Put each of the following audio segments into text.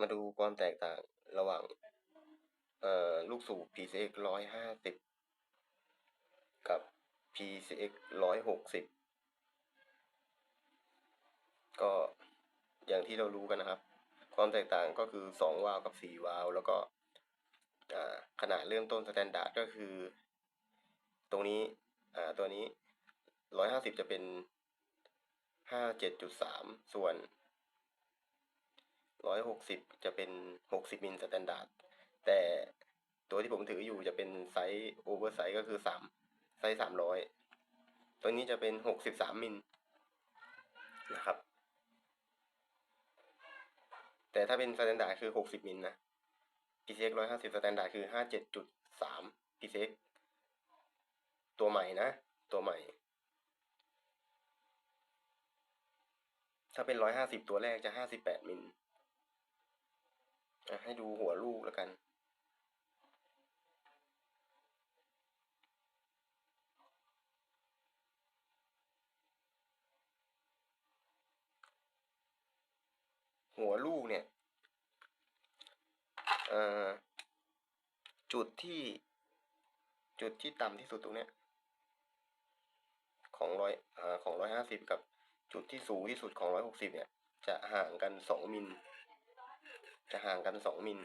มาดูความแตกต่างระหว่างเออลูกสูบ PCX ร้อยห้าสิบกับ PCX ร้อยหกสิบก็อย่างที่เรารู้กันนะครับ ความแตกต่างก็คือสองวาล์วกับสี่วาล์วแล้วก็ขนาดเริ่มต้นสแตนดาร์ดก็คือ ตรงนี้ตัวนี้ร้อยห้าสิบจะเป็นห้าเจ็ดจุดสามส่วน ร้อยหกสิบจะเป็นหกสิบมิลสแตนดาร์ดแต่ตัวที่ผมถืออยู่จะเป็นไซส์โอเวอร์ไซส์ก็คือสามไซส์สามร้อยตัวนี้จะเป็นหกสิบสามมิลนะครับ แต่ถ้าเป็นสแตนดาร์ดคือหกสิบมิลนะ PCX ร้อยห้าสิบสแตนดาร์ดคือห้าเจ็ดจุดสาม PCX ตัวใหม่นะ ตัวใหม่ ถ้าเป็นร้อยห้าสิบตัวแรกจะห้าสิบแปดมิล ให้ดูหัวลูกแล้วกัน หัวลูกเนี่ยจุดที่จุดที่ต่ำที่สุดตรงเนี้ยของร้อยของร้อยห้าสิบกับจุดที่สูงที่สุดของร้อยหกสิบเนี่ย จะห่างกันสองมิล จะห่างกันสองมิล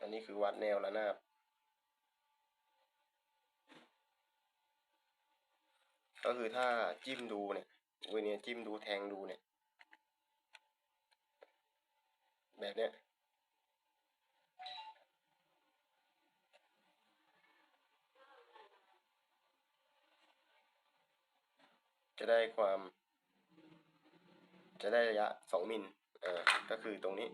อันนี้คือวัดแนวระนาบ ก็คือถ้าจิ้มดูเนี่ยเวเนี่ยจิ้มดูแทงดูเนี่ย แบบเนี้ยจะได้ความ จะได้ระยะสองมิล เอ่าก็คือตรงนี้